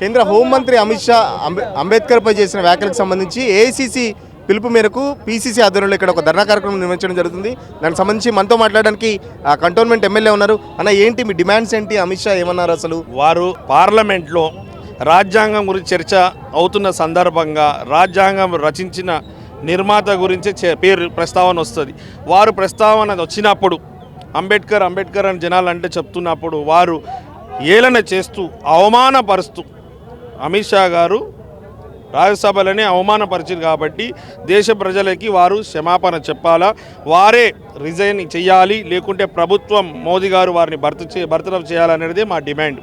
కేంద్ర హోంమంత్రి అమిత్ షా అంబే అంబేద్కర్పై చేసిన వ్యాఖ్యలకు సంబంధించి ఏఐసిసి పిలుపు మేరకు పీసీసీ ఆధ్వర్యంలో ఇక్కడ ఒక ధర్నా కార్యక్రమం నిర్వహించడం జరుగుతుంది. దానికి సంబంధించి మనతో మాట్లాడడానికి ఆ, కంటోన్మెంట్ ఎమ్మెల్యే ఉన్నారు. అన్న ఏంటి మీ డిమాండ్స్ ఏంటి? అమిత్ షా ఏమన్నారు అసలు? వారు పార్లమెంట్లో రాజ్యాంగం గురించి చర్చ అవుతున్న సందర్భంగా రాజ్యాంగం రచించిన నిర్మాత గురించి చే- పేరు ప్రస్తావన వస్తుంది. వారు ప్రస్తావన వచ్చినప్పుడు అంబేద్కర్ అంబేద్కర్ అని జనాలు అంటే చెప్తున్నప్పుడు వారు ఏలన చేస్తూ అవమానపరుస్తూ అమిత్ షా గారు రాజ్యసభలోనే అవమానపరిచింది కాబట్టి దేశ ప్రజలకి వారు క్షమాపణ చెప్పాలా? వారే రిజైన్ చేయాలి లేకుంటే ప్రభుత్వం మోదీ గారు వారిని భర్త చే బర్తరఫ్ చేయాలనేది మా డిమాండ్.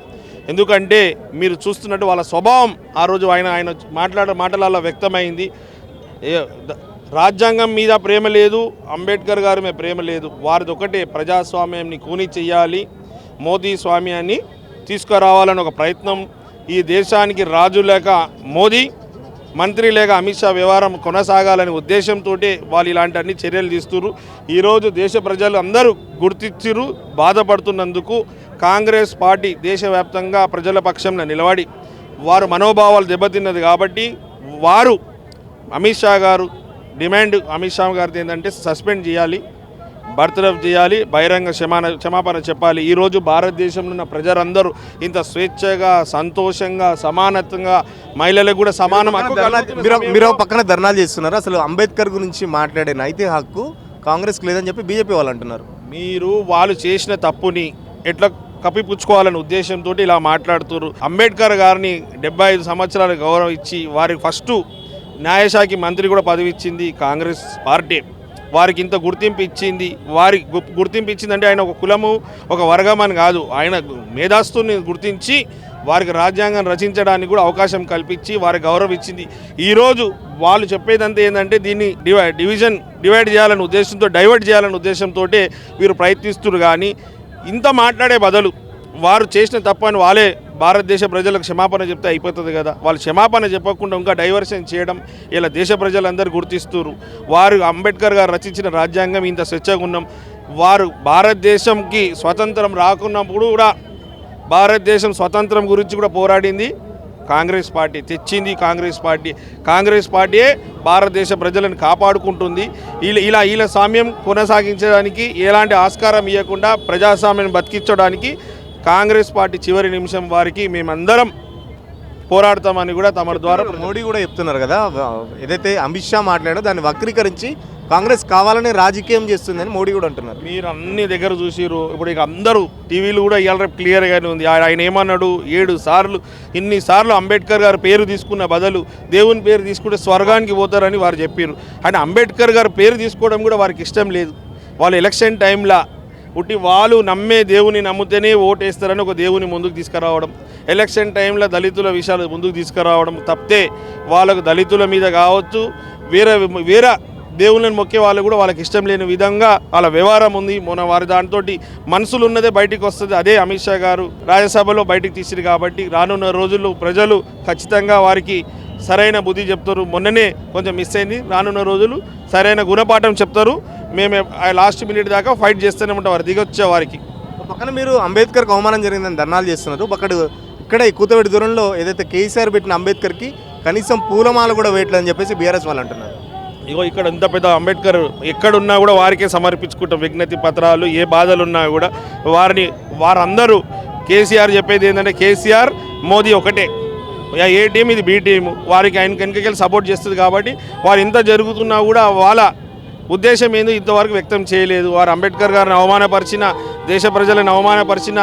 ఎందుకంటే మీరు చూస్తున్నట్టు వాళ్ళ స్వభావం ఆ రోజు ఆయన ఆయన మాట్లాడ మాటలలో వ్యక్తమైంది. రాజ్యాంగం మీద ప్రేమ లేదు అంబేద్కర్ గారి మీద ప్రేమ లేదు. వారిది ఒకటే ప్రజాస్వామ్యాన్ని కూని చెయ్యాలి మోదీ స్వామ్యాన్ని తీసుకురావాలని ఒక ప్రయత్నం ఈ దేశానికి రాజు లేక మోదీ మంత్రి లేక అమిత్ షా వ్యవహారం కొనసాగాలనే ఉద్దేశంతో వాళ్ళు ఇలాంటి అన్ని చర్యలు తీస్తున్నారు ఈరోజు దేశ ప్రజలు అందరూ గుర్తించిరు బాధపడుతున్నందుకు కాంగ్రెస్ పార్టీ దేశవ్యాప్తంగా ప్రజల పక్షంలో నిలబడి వారు మనోభావాలు దెబ్బతిన్నది కాబట్టి వారు అమిత్ షా గారు డిమాండ్ అమిత్ షా గారిది ఏంటంటే సస్పెండ్ చేయాలి. బర్తరఫ్ చేయాలి బహిరంగ క్షమాన క్షమాపణ చెప్పాలి. ఈరోజు భారతదేశంలో ఉన్న ప్రజలందరూ ఇంత స్వేచ్ఛగా సంతోషంగా సమానత్వంగా మహిళలకు కూడా సమానం మీరు పక్కన ధర్నాలు చేస్తున్నారు. అసలు అంబేద్కర్ గురించి మాట్లాడే నైతిక హక్కు కాంగ్రెస్కి లేదని చెప్పి బీజేపీ వాళ్ళు అంటున్నారు. మీరు వాళ్ళు చేసిన తప్పుని ఎట్లా కప్పిపుచ్చుకోవాలనే ఉద్దేశంతో ఇలా మాట్లాడుతున్నారు అంబేద్కర్ గారిని డెబ్బై ఐదు సంవత్సరాలు గౌరవం ఇచ్చి వారికి ఫస్ట్ న్యాయశాఖ మంత్రి కూడా పదవి ఇచ్చింది కాంగ్రెస్ పార్టీ. వారికి ఇంత గుర్తింపు ఇచ్చింది వారి గుర్తింపు ఇచ్చిందంటే ఆయన ఒక కులము ఒక వర్గం అని కాదు. ఆయన మేధాస్తుని గుర్తించి వారికి రాజ్యాంగం రచించడానికి కూడా అవకాశం కల్పించి వారికి గౌరవం ఇచ్చింది. ఈరోజు వాళ్ళు చెప్పేదంతా ఏంటంటే దీన్ని డివై డివిజన్ డివైడ్ చేయాలనే ఉద్దేశంతో డైవర్ట్ చేయాలనే ఉద్దేశంతో వీరు ప్రయత్నిస్తున్నారు కానీ ఇంత మాట్లాడే బదులు వారు చేసిన తప్పని వాళ్ళే భారతదేశ ప్రజలకు క్షమాపణ చెప్తే అయిపోతుంది కదా. వాళ్ళు క్షమాపణ చెప్పకుండా ఇంకా డైవర్షన్ చేయడం ఇలా దేశ ప్రజలందరూ గుర్తిస్తున్నారు. వారు అంబేద్కర్ గారు రచించిన రాజ్యాంగం ఇంత స్వచ్ఛగా ఉన్నాం. వారు భారతదేశంకి స్వతంత్రం రాకున్నప్పుడు కూడా భారతదేశం స్వతంత్రం గురించి కూడా పోరాడింది. కాంగ్రెస్ పార్టీ తెచ్చింది కాంగ్రెస్ పార్టీ. కాంగ్రెస్ పార్టీయే భారతదేశ ప్రజలను కాపాడుకుంటుంది. ఇలా ఇలా వీళ్ళ సామ్యం కొనసాగించడానికి ఎలాంటి ఆస్కారం ఇవ్వకుండా ప్రజాస్వామ్యం బతికించడానికి కాంగ్రెస్ పార్టీ చివరి నిమిషం వారికి మేమందరం పోరాడతామని కూడా తమ ద్వారా మోడీ కూడా చెప్తున్నారు కదా. ఏదైతే అమిత్ షా మాట్లాడో దాన్ని వక్రీకరించి కాంగ్రెస్ కావాలని రాజకీయం చేస్తుందని మోడీ కూడా అంటున్నారు. మీరు అన్ని దగ్గర చూసిరు ఇప్పుడు ఇక అందరూ టీవీలు కూడా ఇవాళ రేపు క్లియర్గానే ఉంది. ఆయన ఆయన ఏమన్నాడు? ఏడు సార్లు ఇన్ని సార్లు అంబేద్కర్ గారు పేరు తీసుకున్న బదులు దేవుని పేరు తీసుకుంటే స్వర్గానికి పోతారని వారు చెప్పారు అంటే అంబేద్కర్ గారు పేరు తీసుకోవడం కూడా వారికి ఇష్టం లేదు. వాళ్ళు ఎలక్షన్ టైంలో ఉట్టి వాళ్ళు నమ్మే దేవుని నమ్మితేనే ఓటేస్తారని ఒక దేవుని ముందుకు తీసుకురావడం. ఎలక్షన్ టైంలో దళితుల విషయాలు ముందుకు తీసుకురావడం తప్పితే వాళ్ళకు దళితుల మీద కావచ్చు వేరే వేరే దేవుళ్ళని మొక్కే వాళ్ళు కూడా వాళ్ళకి ఇష్టం లేని విధంగా వాళ్ళ వ్యవహారం ఉంది. మొన్న వారి దాంతో మనసులు ఉన్నదే బయటికి వస్తుంది. అదే అమిత్ షా గారు రాజ్యసభలో బయటికి తీసిరు కాబట్టి రానున్న రోజుల్లో ప్రజలు ఖచ్చితంగా వారికి సరైన బుద్ధి చెప్తారు. మొన్ననే కొంచెం మిస్ అయింది. రానున్న రోజులు సరైన గుణపాఠం చెప్తారు. మేము లాస్ట్ మినిట్ దాకా ఫైట్ చేస్తూనే ఉంటాం వారు దిగొచ్చే వారికి. పక్కన మీరు అంబేద్కర్కి అవమానం జరిగిందని ధర్నాలు చేస్తున్నారు. పక్కన ఇక్కడ ఈ కూతవేడి దూరంలో ఏదైతే కేసీఆర్ పెట్టిన అంబేద్కర్కి కనీసం పూలమాల కూడా వేయట్లేదని చెప్పేసి బీఆర్ఎస్ వాళ్ళు అంటున్నారు. ఇగో ఇక్కడ ఇంత పెద్ద అంబేద్కర్ ఎక్కడున్నా కూడా వారికే సమర్పించుకుంటాం. విజ్ఞప్తి పత్రాలు ఏ బాధలు ఉన్నా కూడా వారిని వారందరూ కేసీఆర్ చెప్పేది ఏంటంటే కేసీఆర్ మోదీ ఒకటే. A team? ఇది బి టీము. వారికి ఆయన వెనకకెళ్ళి సపోర్ట్ చేస్తుంది కాబట్టి వారు ఇంత జరుగుతున్నా కూడా వాళ్ళ ఉద్దేశం ఏందో ఇంతవరకు వ్యక్తం చేయలేదు. వారు అంబేద్కర్ గారిని అవమానపరిచిన దేశ ప్రజలను అవమానపరిచిన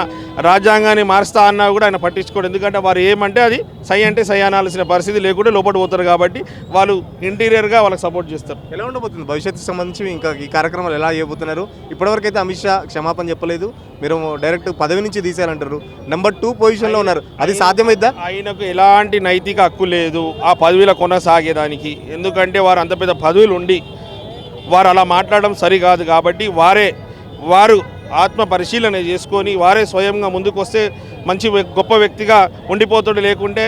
రాజ్యాంగాన్ని మారుస్తా అన్నా కూడా ఆయన పట్టించుకోడు. ఎందుకంటే వారు ఏమంటే అది సై అంటే సై అనాల్సిన పరిస్థితి లేకుండా లోపల పోతారు కాబట్టి వాళ్ళు ఇంటీరియర్గా వాళ్ళకి సపోర్ట్ చేస్తారు. ఎలా ఉండబోతుంది? భవిష్యత్తుకు సంబంధించి ఇంకా ఈ కార్యక్రమాలు ఎలా చేయబోతున్నారు? ఇప్పటివరకు అయితే అమిత్ షా క్షమాపణ చెప్పలేదు. మీరు డైరెక్ట్ పదవి నుంచి తీసేయాలంటారు. నెంబర్ టూ పొజిషన్లో ఉన్నారు. అది సాధ్యమైద్దా? ఆయనకు ఎలాంటి నైతిక హక్కు లేదు. ఆ పదవిలో కొనసాగేదానికి. ఎందుకంటే వారు అంత పెద్ద పదవులు ఉండి వారు అలా మాట్లాడడం సరికాదు కాబట్టి వారే వారు ఆత్మ పరిశీలన చేసుకొని వారే స్వయంగా ముందుకు వస్తే మంచి గొప్ప వ్యక్తిగా ఉండిపోతాడు. లేకుంటే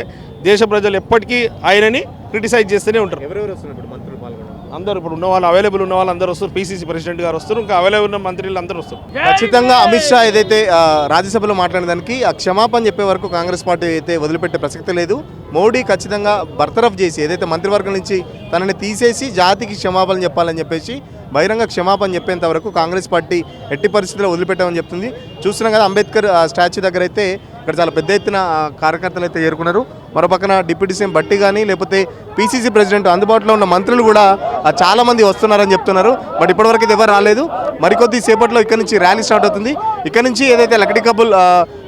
దేశ ప్రజలు ఎప్పటికీ ఆయనని క్రిటిసైజ్ చేస్తూనే ఉంటారు. అందరూ ఇప్పుడు ఉన్న వాళ్ళు అవైలబుల్ ఉన్న వాళ్ళు అందరూ వస్తారు పీసీసీ ప్రెసిడెంట్ గారు వస్తారు ఇంకా అవైలబుల్ ఉన్న మంత్రులు అందరూ వస్తారు ఖచ్చితంగా అమిత్ షా ఏదైతే రాజ్యసభలో మాట్లాడిన దానికి ఆ క్షమాపణ చెప్పే వరకు కాంగ్రెస్ పార్టీ అయితే వదిలిపెట్టే ప్రసక్తి లేదు. మోడీ ఖచ్చితంగా బర్తరఫ్ చేసి ఏదైతే మంత్రివర్గం నుంచి తనని తీసేసి జాతికి క్షమాపణ చెప్పాలని చెప్పేసి బహిరంగ క్షమాపణ చెప్పేంత వరకు కాంగ్రెస్ పార్టీ ఎట్టి పరిస్థితుల్లో వదిలిపెట్టామని చెప్తుంది. చూస్తున్నాం కదా అంబేద్కర్ స్టాచ్యూ దగ్గర అయితే ఇక్కడ చాలా పెద్ద ఎత్తున కార్యకర్తలు అయితే చేరుకున్నారు. మరోపక్కన డిప్యూటీ సీఎం బట్టి కానీ లేకపోతే పీసీసీ ప్రెసిడెంట్ అందుబాటులో ఉన్న మంత్రులు కూడా చాలామంది వస్తున్నారని చెప్తున్నారు. బట్ ఇప్పటివరకు అయితే ఎవరు రాలేదు. మరికొద్ది సేపట్లో ఇక్కడ నుంచి ర్యాలీ స్టార్ట్ అవుతుంది. ఇక్కడ నుంచి ఏదైతే Lakdikapul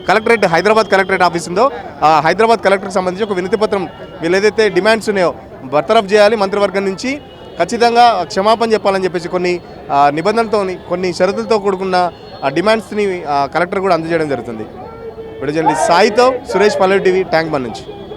collectorate Hyderabad collectorate office ఉందో ఆ హైదరాబాద్ కలెక్టర్కి సంబంధించి ఒక వినతి పత్రం వీళ్ళు ఏదైతే డిమాండ్స్ ఉన్నాయో బర్తరఫ్ చేయాలి మంత్రివర్గం నుంచి ఖచ్చితంగా క్షమాపణ చెప్పాలని చెప్పేసి కొన్ని నిబంధనలతో కొన్ని షరతులతో కూడుకున్న ఆ డిమాండ్స్ని కలెక్టర్ కూడా అందజేయడం జరుగుతుంది. విడుదల సాయితో సురేష్ పల్లె టీవీ ట్యాంక్ బండ్ నుంచి.